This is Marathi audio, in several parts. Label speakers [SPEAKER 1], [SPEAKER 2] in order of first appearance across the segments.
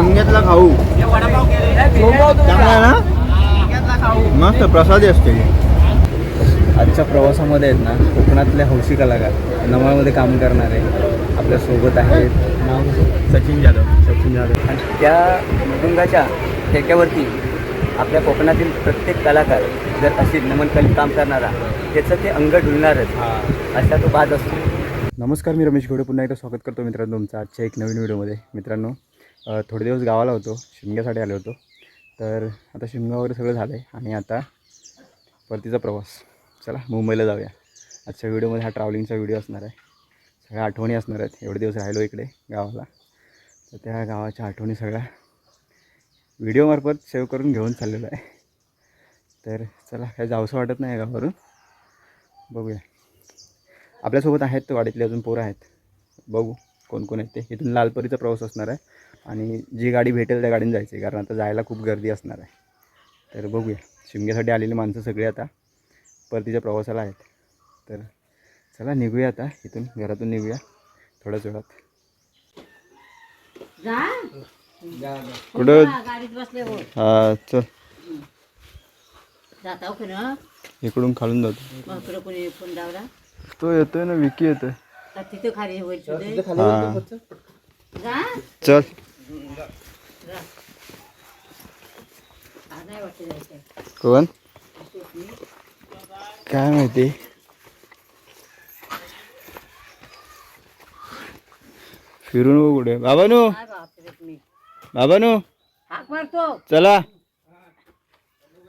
[SPEAKER 1] शिमग्यातला खाऊ. चांगला ना? मस्त प्रसादी असते आजच्या प्रवासामध्ये आहेत ना कोकणातले हौशी कलाकार नमामध्ये काम करणारे आपल्यासोबत आहेत. नाव सचिन जाधव. सचिन जाधव.
[SPEAKER 2] आणि त्या मृदुंगाच्या ठेक्यावरती आपल्या कोकणातील प्रत्येक कलाकार जर अशी नमनकली काम करणारा त्याचं ते अंग ढुलणारच. असा तो बाज असतो.
[SPEAKER 1] नमस्कार मी रमेश घोडे. पुन्हा एकदा स्वागत करतो मित्रांनो तुमचं आजच्या एक नवीन व्हिडिओमध्ये. मित्रांनो थोडे दिवस गावाला होतो शिमग्यासाठी आलो होतो. तर आता शिमगा वगैरे सगळं झालं आहे आणि आता परतीचा प्रवास. चला मुंबईला जाऊया. आजच्या व्हिडिओमध्ये हा ट्रॅव्हलिंगचा व्हिडिओ असणार आहे. सगळ्या आठवणी असणार आहेत. एवढे दिवस राहिलो इकडे गावाला. तर त्या गावाच्या आठवणी सगळ्या व्हिडिओमार्फत सेव्ह करून घेऊन चाललेलो आहे. तर चला काय जावंसं वाटत नाही गावावरून. बघूया. आपल्यासोबत आहेत वाडीतले अजून पोरं आहेत. बघू. कोण कोण आहेत ते. इथून लालपरीचा प्रवास असणार आहे. आणि जी गाडी भेटेल त्या गाडीने जायचं आहे कारण आता जायला खूप गर्दी असणार आहे. तर बघूया. शिमग्यासाठी आलेली माणसं सगळी आता परतीच्या प्रवासाला आहेत. तर चला निघूया आता. इथून घरातून निघूया. थोड्याच वेळात. कुठं?
[SPEAKER 3] गाडीत बसले हो
[SPEAKER 1] चल. इकडून खालून जातो. तो येतोय ना विकी येतोय.
[SPEAKER 3] तर तिथं खाली होईल तुझे
[SPEAKER 1] हां
[SPEAKER 3] जा
[SPEAKER 1] चल
[SPEAKER 3] आज नाही वाटते जायचं
[SPEAKER 1] कोण काय माहिती फिरून बघू कुठे बाबानू
[SPEAKER 3] काय बापरे तुम्ही
[SPEAKER 1] बाबानू
[SPEAKER 3] हाक मारतो
[SPEAKER 1] चला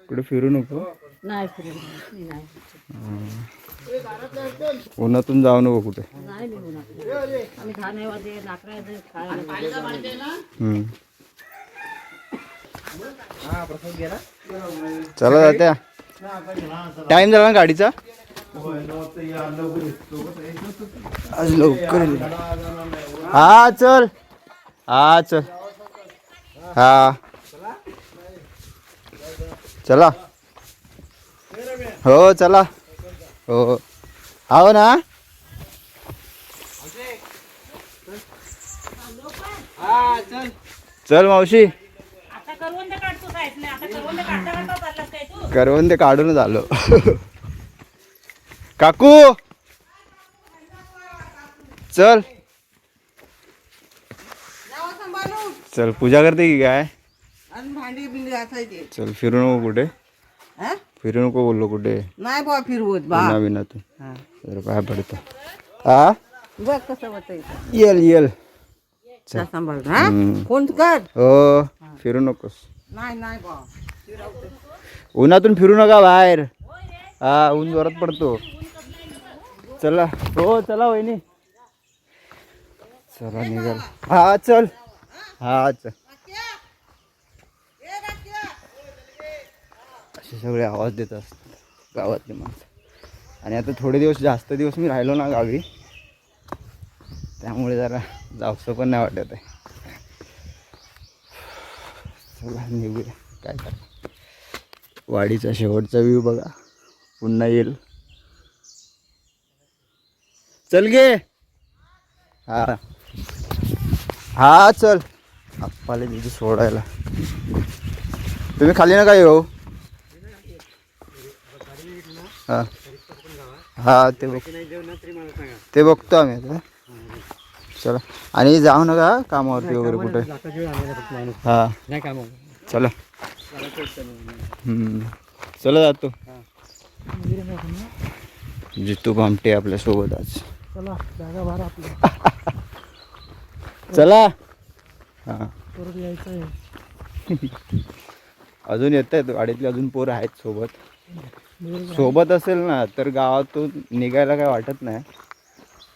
[SPEAKER 1] कुठे फिरू नको
[SPEAKER 3] नाही फिरत मी नाही
[SPEAKER 1] उन्हातून जाऊ नको कुठे.
[SPEAKER 3] नाही मी होणार आम्ही दहा नाही वाजे लाकडा खायला
[SPEAKER 1] हम्म. चला जात्या. टाइम झाला ना गाडीचा? आज लवकर. हा चल. हा चल. हा. चला. हो चला. हो हो. ना? चल मावशी.
[SPEAKER 3] आता करवंद
[SPEAKER 1] काढूनच आलो. काकू! चल. चल पूजा करते की काय?
[SPEAKER 4] भांडी बिंडी घासायची.
[SPEAKER 1] चल फिरू नको कुठे?
[SPEAKER 4] हा?
[SPEAKER 1] फिरू नको बोललो कुठे?
[SPEAKER 4] नाही बा फिरवत बा.
[SPEAKER 1] बिना बिनातून
[SPEAKER 4] हा.
[SPEAKER 1] जरा पाय पडतो हा
[SPEAKER 4] बघ कसं होतं
[SPEAKER 1] येल येल.
[SPEAKER 4] सांभाळ हा. कोण कर.
[SPEAKER 1] हो फिरू नकोस.
[SPEAKER 4] नाही नाही बा
[SPEAKER 1] उन्हातून फिरू नका बाहेर. हा ऊन जोरात पडतो. चला. हो चला वहिनी. चला निघाल. हा चल. हा चल. असे सगळे आवाज देत असतात गावातले माणसं. आणि आता थोडे दिवस जास्त दिवस मी राहिलो ना गावी त्यामुळे जरा जावसं पण नाही वाटत आहे. चला निघूया. काय कर वाडीचा शेवटचा व्ह्यू बघा. पुन्हा येईल. चल गे. हा. हा चल. आप्पाला तिथे सोडायला. तुम्ही खाली नका येऊ. हा. हा ते बघ. ते बघतो आम्ही आता. चला. आणि जाऊ नका कामावरती वगैरे कुठे. हा. चला. चला जातो. जितू भामटे आपल्यासोबत आज. चला हा. अजून येत आहेत वाडीतले अजून पोरं आहेत सोबत. सोबत असेल ना तर गावातून निघायला काय वाटत नाही.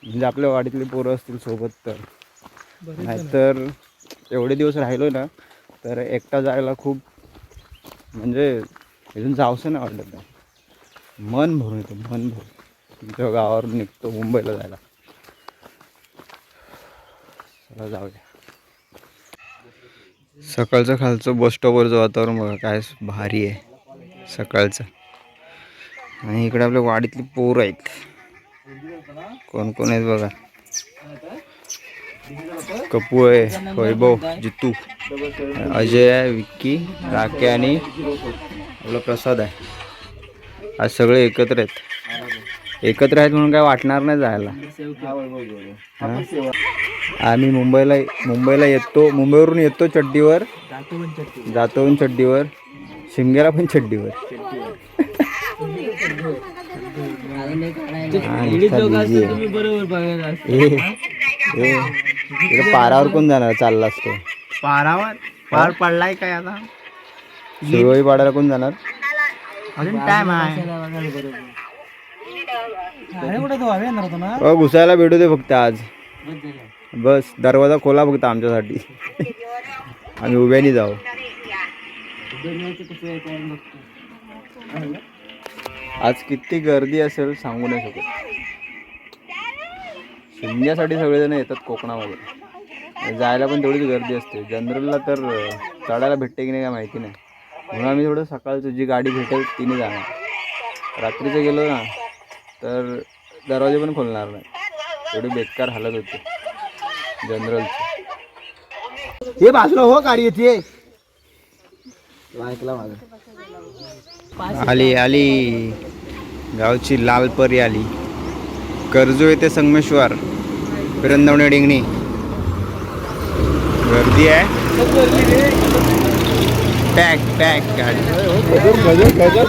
[SPEAKER 1] म्हणजे आपल्या वाडीतले पोरं असतील सोबत तर. नाहीतर एवढे दिवस राहिलो ना तर एकटा जायला खूप म्हणजे इथून जावंसं नाही वाटत नाही. मन भरून येतं मन भरून. तुमच्या गावावरून निघतो मुंबईला जायला. चला जाऊया सकाळचं खालचं बस स्टॉपवरचं वातावरण बघा काय भारी आहे. सकाळचं. आणि इकडे आपल्या वाडीतली पोरं आहेत. कोण कोण आहेत बघा. कपू आहे वैभव जितू अजय आहे विक्की राके आणि आपला प्रसाद आहे. आज सगळे एकत्र आहेत. एकत्र आहेत म्हणून काय वाटणार नाही जायला. आम्ही मुंबईला मुंबईला येतो मुंबईवरून येतो चड्डीवर. जातो पण चड्डीवर. शिमग्याला पण चड्डीवर. इकडे पारावर कोण जाणार? चालला असतो.
[SPEAKER 5] पारावर? पार पडलाय काय आता?
[SPEAKER 1] शिरोळी पाडायला कोण जाणार?
[SPEAKER 5] अजून टाइम आहे.
[SPEAKER 1] घुसायला भेटू दे फक्त आज. बस दरवाजा खोला फक्त आमच्यासाठी. आम्ही उभ्यानी जाऊ. आज किती गर्दी असेल सांगू नाही शकत. शिमग्यासाठी सगळेजण येतात कोकणामध्ये. जायला पण तेवढीच गर्दी असते. जनरलला तर चढायला भेटते की नाही काय माहिती नाही. म्हणून आम्ही थोडं सकाळचं जी गाडी भेटेल तिने जाणार. रात्रीचं गेलो ना तर दरवाजे पण खोलणार नाही. एवढी बेकार हालत होती. जनरलची.
[SPEAKER 5] हे बाजूला हो गाडी येते. ऐकला माझं
[SPEAKER 1] आली आली. गावची लाल परी आली. कर्जो येते संगमेश्वर. फिरंदवणे डिंगणी. गर्दी आहे. पॅक पॅक गाडी.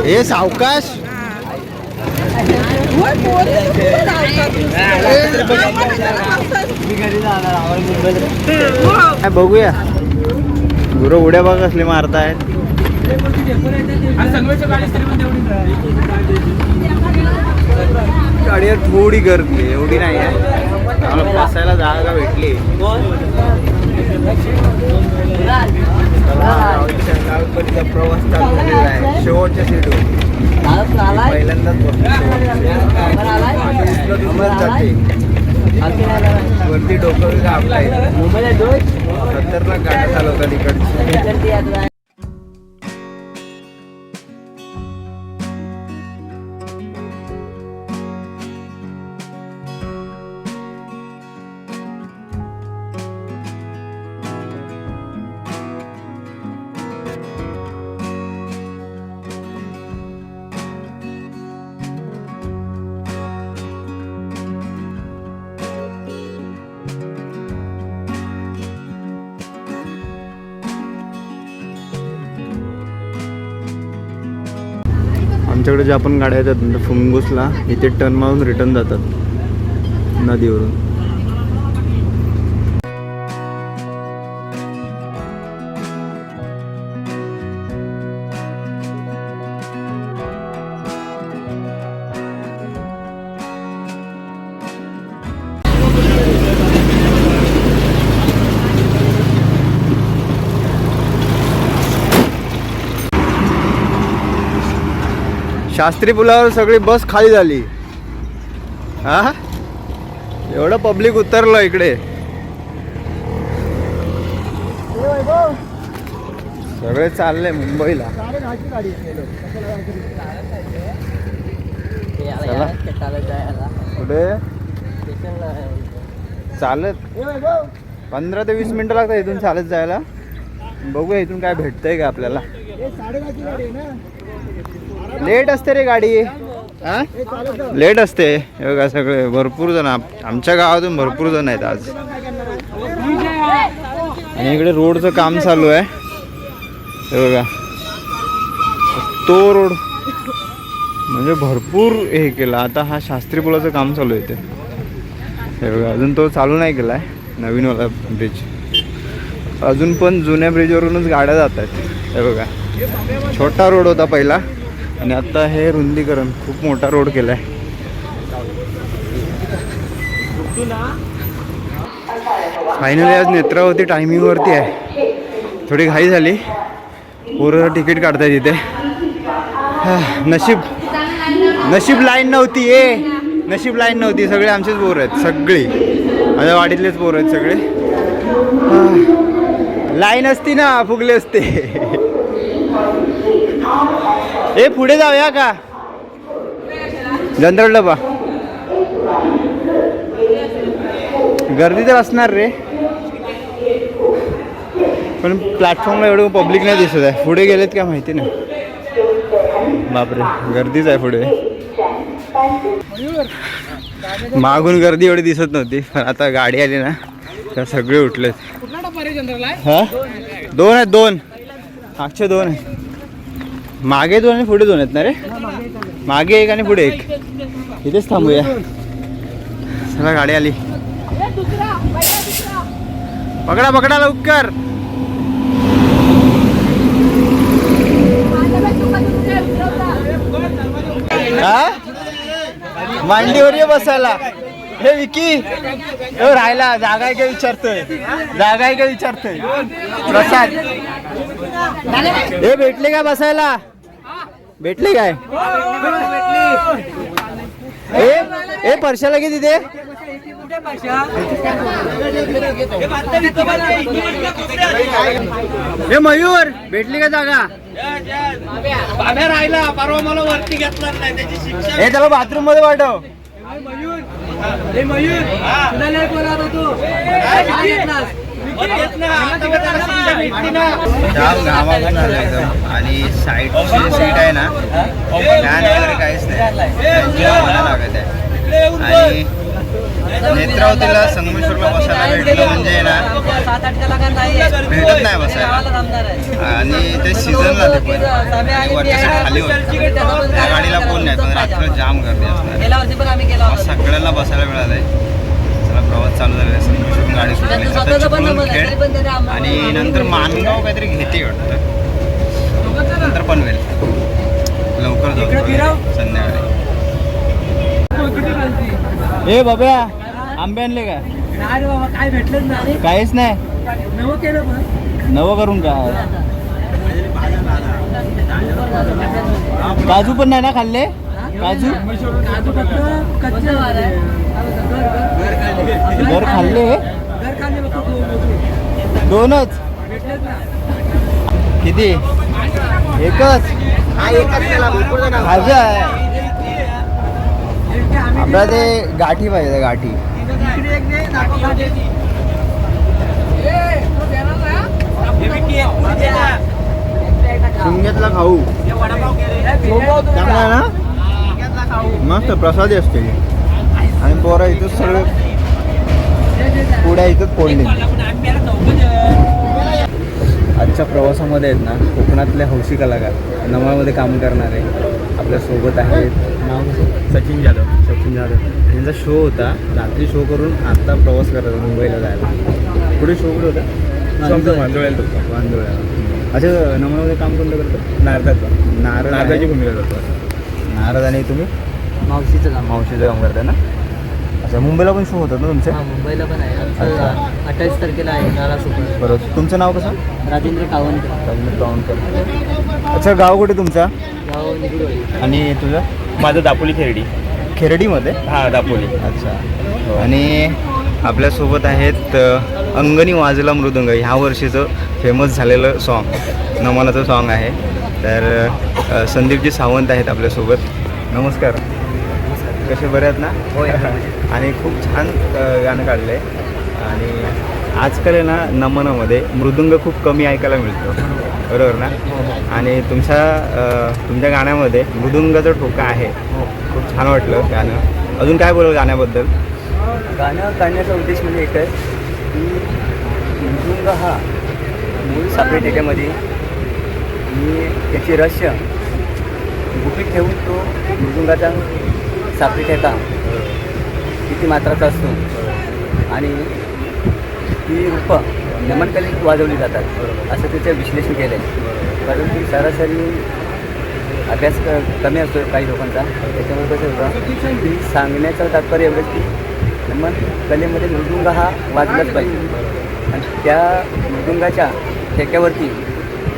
[SPEAKER 1] हे सावकाश. बघूया. गुरु उड्या बघ कसले मारतायत. गाडीवर थोडी गर्दी आहे एवढी नाही आहे. आम्हाला बसायला जागा भेटली. प्रवास चालू झालेला आहे. शेवटच्या सीटवर पहिल्यांदाच जाते. वरती डोकं आपलाय खतरनाक गाड्या चालवतात इकडची. आमच्याकडे ज्या आपण गाड्या येतात म्हणजे फुंगूसला इथे टर्न मारून रिटर्न जातात नदीवरून. शास्त्री पुलावर सगळी बस खाली झाली. हा? एवढं पब्लिक उतरलं इकडे. सगळे चालले मुंबईला. कुठे चालत. पंधरा ते वीस मिनिटं लागतात इथून चालत जायला. बघूया इथून काय भेटतंय का आपल्याला. लेट असते रे गाडी. हा? लेट असते. हे बघा सगळे भरपूर जण आमच्या गावातून भरपूर जण आहेत आज. आणि इकडे रोडचं काम चालू आहे. हे बघा. तो रोड म्हणजे भरपूर हे केलं. आता हा शास्त्री पुलाचं काम चालू आहे ते हे बघा अजून तो चालू नाही केला आहे नवीनवाला ब्रिज अजून पण जुन्या ब्रिजवरूनच गाड्या जात आहेत. हे बघा. छोटा रोड होता पहिला. आणि आता हे रुंदीकरण खूप मोठा रोड केला आहे फायनली आज नेत्रावती टायमिंगवरती आहे. थोडी घाई झाली. पोरं तिकीट काढताय तिथे. हा, नशीब नशीब लाईन नव्हती ए. नशीब लाईन नव्हती. सगळे आमचेच पोरं आहेत सगळी. माझ्या वाडीतलेच पोरं आहेत सगळे. लाईन असती ना फुगले असते. ए पुढे जाऊया का? जनरल डबा. गर्दी तर असणार रे. पण प्लॅटफॉर्मला एवढं पब्लिक नाही दिसत आहे. पुढे गेलेत काय माहिती नाही. बापरे गर्दीच आहे पुढे. मागून गर्दी एवढी दिसत नव्हती पण आता गाडी आली ना तर सगळे उठलेत. हा? दोन आहेत दोन. मागचे दोन आहेत. मागे दोन आणि पुढे दोन आहेत ना रे? मागे एक आणि पुढे एक. इथेच थांबूया. चला गाडी आली. पकडा पकडा लवकर. मांडीवर ये बसायला. हे विकी राहिला जागा आहे का विचारतोय? जागा आहे का विचारतोय? प्रसाद. हे भेटले का बसायला? भेटले काय? ए ए परशाला किती ते हे मयूर. भेटली का जागा?
[SPEAKER 5] राहिला परवा मला वरती घेतला नाही त्याची शिक्षा.
[SPEAKER 1] हे त्याला बाथरूममध्ये पाठव. जाम घामाघूम झालं एकदम. आणि साईडची सीट आहे ना फॅन वगैरे काहीच नाही. जेवायला लागत आहे. आणि नेत्रावतीला संगमेश्वरला बसायला भेटलं म्हणजे ना भेटत नाही बसायला. आणि ते पण. वरच्या सीट खाली होतं त्या गाडीला कोण नाही पण रात्र जाम गर्दी असणार. सगळ्यांना बसायला मिळालंय. आणि नंतर मानगाव काहीतरी घेते वाटतं. नंतर पनवेल लवकर जाऊ. संध्याकाळी. ए बाब्या आंबे आणले का?
[SPEAKER 5] काय भेटलंच नाही.
[SPEAKER 1] काहीच नाही.
[SPEAKER 5] नवं केलं पण.
[SPEAKER 1] नवं करून काय काजू पण नाही ना खाल्ले? काजू?
[SPEAKER 5] काजू फक्त कच्चे.
[SPEAKER 1] घर खाल्ले. दोनच. किती? एकच? खायचं आहे. आपल्याला ते गाठी पाहिजे गाठी. शिमग्यातला खाऊ. चांगला ना? मस्त प्रसादी असते आणि पोरा इथंच सगळे पुढ्या इथंच फोडले आजच्या प्रवासामध्ये आहेत ना कोकणातले हौशी कलाकार नमामध्ये काम करणारे आपल्यासोबत आहेत. नाव? सचिन जाधव. सचिन जाधव. यांचा शो होता. रात्री शो करून आता प्रवास करत होता मुंबईला जायला. पुढे शो कुठे होता? वांदोळ्याला होता. वांदोळ्याला. अच्छा नमामध्ये काम कोणतं करतं नारदाचं. नारद नारदाची भूमिका करतो नारद आणि तुम्ही?
[SPEAKER 2] मावशीचं काम.
[SPEAKER 1] मावशीचं काम करता ना? अच्छा मुंबईला पण शो होतात ना तुमचे?
[SPEAKER 2] हा मुंबईला पण आहे. आमचं अठ्ठावीस तारखेला आहे सुपर.
[SPEAKER 1] बरोबर तुमचं नाव कसं?
[SPEAKER 2] राजेंद्र कावनकर.
[SPEAKER 1] रवींद्र गावणकर अच्छा गाव कुठे तुमचा?
[SPEAKER 2] गाव
[SPEAKER 1] आणि तुझं?
[SPEAKER 6] माझं दापोली खेरडी.
[SPEAKER 1] खेरडीमध्ये?
[SPEAKER 6] हा दापोली.
[SPEAKER 1] अच्छा. आणि आपल्यासोबत आहेत अ, अंगणी वाजला मृदंग. ह्या वर्षीचं फेमस झालेलं सॉन्ग नमनाचं सॉन्ग आहे. तर अ, संदीपजी सावंत आहेत आपल्यासोबत. नमस्कार. कसे बरे आहेत ना?
[SPEAKER 2] होय.
[SPEAKER 1] आणि खूप छान गाणं काढलं आहे आणि आजकाल आहे ना नमनामध्ये मृदुंग खूप कमी ऐकायला मिळतो. बरोबर ना? आणि तुमच्या तुमच्या गाण्यामध्ये मृदुंगाचा ठोका आहे. खूप छान वाटलं गाणं. अजून काय बोलाल गाण्याबद्दल?
[SPEAKER 2] गाणं काढण्याचा उद्देश म्हणजे एकच की मृदुंग हा मूळ सापळे ठेक्यामध्ये मी त्याची रहस्य गुपित ठेवून तो मृदुंगाचा सापळे ठेका किती मात्राचा असतो? आणि ती रूपं नमनकलीत वाजवली जातात. असं त्याचं विश्लेषण केलं आहे परंतु सरासरी अभ्यास क कमी असतो काही लोकांचा. त्याच्यामुळे कसं होतं की सांगण्याचं तात्पर्य एवढंच की नमन कलेमध्ये मृदुंग हा वाजलाच पाहिजे. आणि त्या मृदुंगाच्या ठेक्यावरती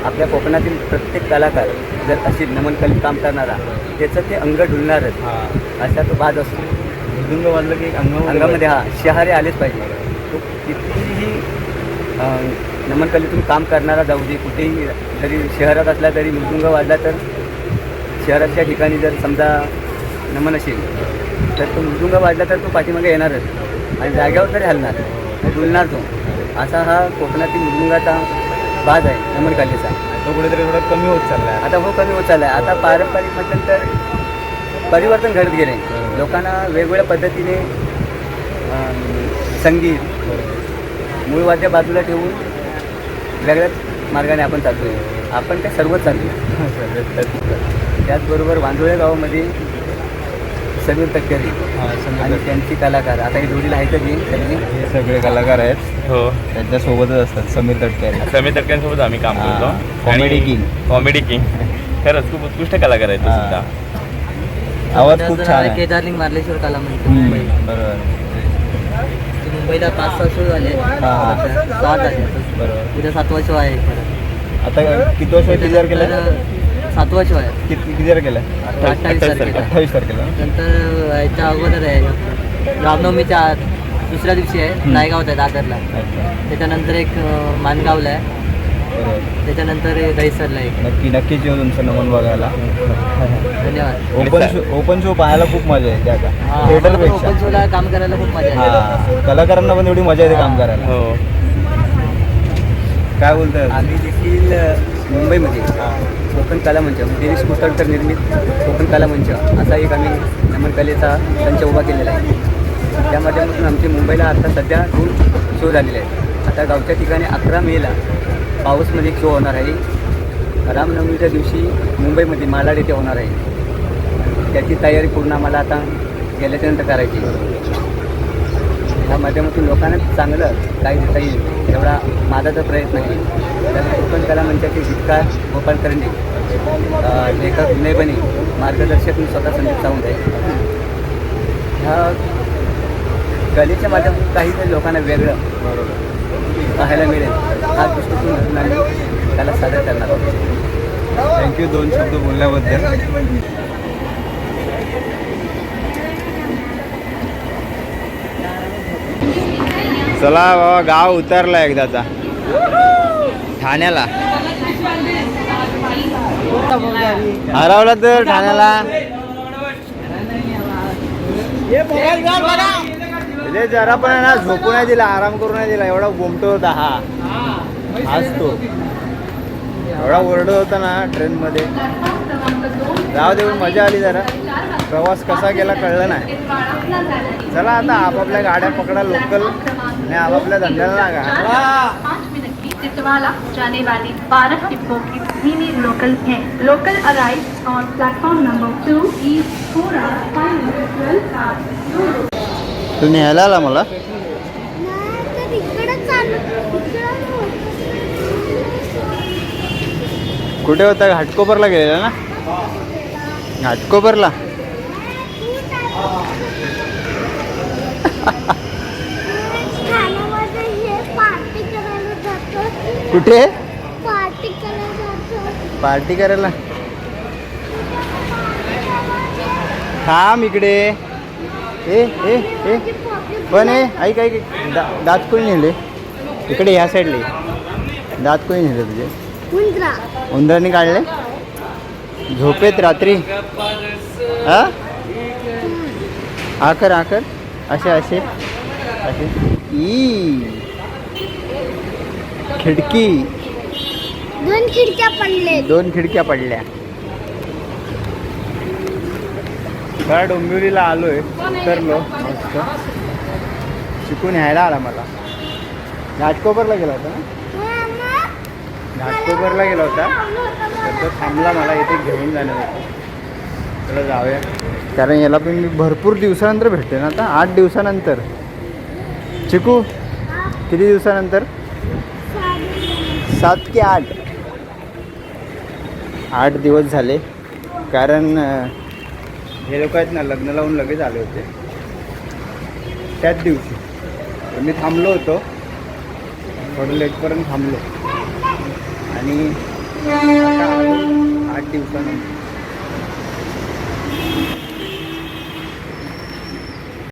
[SPEAKER 2] आपल्या कोकणातील प्रत्येक कलाकार जर अशी नमन कलेत काम करणारा त्याचं ते अंग ढुलणारच. असा तो भाग असतो.
[SPEAKER 1] मृदुंग वाजलं की एक अंगामध्ये
[SPEAKER 2] हा शहारे आलेच पाहिजे. तो कितीही अं, नमन कलेतून काम करणारा जाऊ दे कुठेही जरी शहरात असला तरी मृदुंग वाजला तर शहराच्या ठिकाणी जर समजा नमन असेल तर तो मृदुंग वाजला तर तो पाठीमागे येणारच. आणि जाग्यावर तरी हलणार डुलणार तो. असा हा कोकणातील मृदुंगाचा बाज आहे नमनकालीचा
[SPEAKER 1] तो कुठेतरी थोडा कमी होत चालला आहे
[SPEAKER 2] आता हो कमी होत चालला आहे आता पारंपरिक म्हटलं तर परिवर्तन घडत गेले लोकांना वेगवेगळ्या पद्धतीने संगीत मूळ वाद्य बाजूला ठेवून वेगळ्याच मार्गाने आपण चालतोय. आपण ते सर्वच चालतो त्याचबरोबर वांदोळे गावामध्ये समीर तक्करी आणि त्यांची कलाकार. आता ही जोडीला आहेत ती त्यांनी
[SPEAKER 1] हे सगळे कलाकार आहेत.
[SPEAKER 6] हो.
[SPEAKER 1] त्यांच्यासोबतच असतात समीर तटकरे.
[SPEAKER 6] समीर तटक्यांसोबत आम्ही काम
[SPEAKER 1] हा,
[SPEAKER 6] करतो.
[SPEAKER 1] comedy king.
[SPEAKER 6] कॉमेडी किंग खरंच खूप उत्कृष्ट कलाकार आहेत तो
[SPEAKER 1] हा.
[SPEAKER 6] सुद्धा.
[SPEAKER 1] आवाज खूप छान आहे.
[SPEAKER 5] केदारलिंग मार्लेश्वर कला म्हणतो
[SPEAKER 1] हम्म,
[SPEAKER 5] मुंबई
[SPEAKER 1] बरोबर.
[SPEAKER 5] ते मुंबईला पाच सहा शो झाले.
[SPEAKER 1] हा.
[SPEAKER 5] सहा झाले
[SPEAKER 1] बरोबर.
[SPEAKER 5] उद्या सातवा शो आहे
[SPEAKER 1] आता किती वर्ष क्लिअर केलं
[SPEAKER 5] तर सातवा शो आहे.
[SPEAKER 1] किती
[SPEAKER 5] अठ्ठावीस तारखेला
[SPEAKER 1] अठ्ठावीस तारखेला
[SPEAKER 5] नंतर याच्या अगोदर आहे. रामनवमीच्या दुसऱ्या दिवशी आहे नायगावात आहे दादरला. त्याच्यानंतर एक अं, माणगावला आहे. त्याच्यानंतर दहीसरला एक
[SPEAKER 1] नक्की नक्कीच येऊ तुमचं नमन बघायला.
[SPEAKER 5] धन्यवाद.
[SPEAKER 1] ओपन शो ओपन शो पाहायला खूप मजा येते आता. थिएटर
[SPEAKER 5] आम्हाला पण ओपन शोला काम करायला खूप मजा येते.
[SPEAKER 1] कलाकारांना पण एवढी मजा येते काम करायला.
[SPEAKER 6] हो.
[SPEAKER 1] काय बोलताय?
[SPEAKER 2] आम्ही देखील मुंबईमध्ये. कोकण कला मंच दिनेश म्हणजे कुसळकर निर्मित कोकण कला मंच असा एक आम्ही नमन कलेचा संच उभा केलेला आहे. त्या माध्यमातून आमच्या मुंबईला आता सध्या दोन शो झालेले आहेत आता गावच्या ठिकाणी अकरा मेला पाऊसमध्ये शो होणार आहे. रामनवमीच्या दिवशी मुंबईमध्ये मालाड येथे होणार आहे. त्याची तयारी पूर्ण आम्हाला आता गेल्याच्यानंतर करायची ह्या माध्यमातून लोकांना चांगलं काही देता येईल एवढा माझा तर प्रयत्न आहे. तर कोकण कला मंचाचे गीतकार गोपाल करंडे लेखक विनय मार्गदर्शक मी स्वतः संदीप सावंत आहे. ह्या कलेच्या माध्यमातून काहीतरी लोकांना वेगळं पाहायला मिळेल हा दृष्टिकोन धरून त्याला सादर करणार आहोत.
[SPEAKER 1] थँक्यू दोन शब्द बोलल्याबद्दल. चला बाबा गाव उतरला एकदाचा ठाण्याला. हरवला तर ठाण्याला. जरा पण आहे ना झोपू नाही दिला आराम करू नाही दिला एवढा गोमटो होता हा. असतो एवढा ओरडत होता ना ट्रेनमध्ये. जाऊ दे मजा आली जरा. प्रवास कसा गेला कळलं नाही. चला आता आपापल्या गाड्या पकडा लोकल आणि आपापल्या धंद्याला लागा.
[SPEAKER 7] पाँच मिनट की टिटवाला जाने वाली बारह डिब्बों की धीमी लोकल है. Local arrive on platform number two east four five
[SPEAKER 1] तू न्यायला आला मला? कुठे होता? घाटकोपरला गेलेला ना? घाटकोपरला
[SPEAKER 8] ठाण्यामध्ये हे पार्टी करायला जातो
[SPEAKER 1] कुठे?
[SPEAKER 8] पार्टी करायला
[SPEAKER 1] थांब इकडे. ए ए ए. पण ए ऐक ऐक दा दात कोणी नेले? इकडे ह्या साईडले दात कोणी नेले तुझे?
[SPEAKER 8] उंदरा
[SPEAKER 1] उंदराने काढले? झोपेत रात्री? हा? आकर आकर. असे असे. असे. ई. खिडकी.
[SPEAKER 8] दोन खिडक्या पडले
[SPEAKER 1] दोन खिडक्या पडल्या. त्या डोंबिवलीला आलोय उतरलो. मस्त. शिकून यायला आला मला. घाटकोपरला गेला होता ना? घाटकोपरला गेला होता. तर तो थांबला मला इथे घेऊन जाण्यासाठी चला जाऊया. कारण याला पण मी भरपूर दिवसानंतर भेटते ना आता? आठ दिवसानंतर. चिकू किती दिवसानंतर? सात की आठ. आठ दिवस झाले. कारण हे लोक आहेत ना लग्न लावून लगेच आले होते. त्याच दिवशी. तर मी थांबलो होतो. थोडं लेटपर्यंत थांबलो. आणि आठ दिवसानंतर.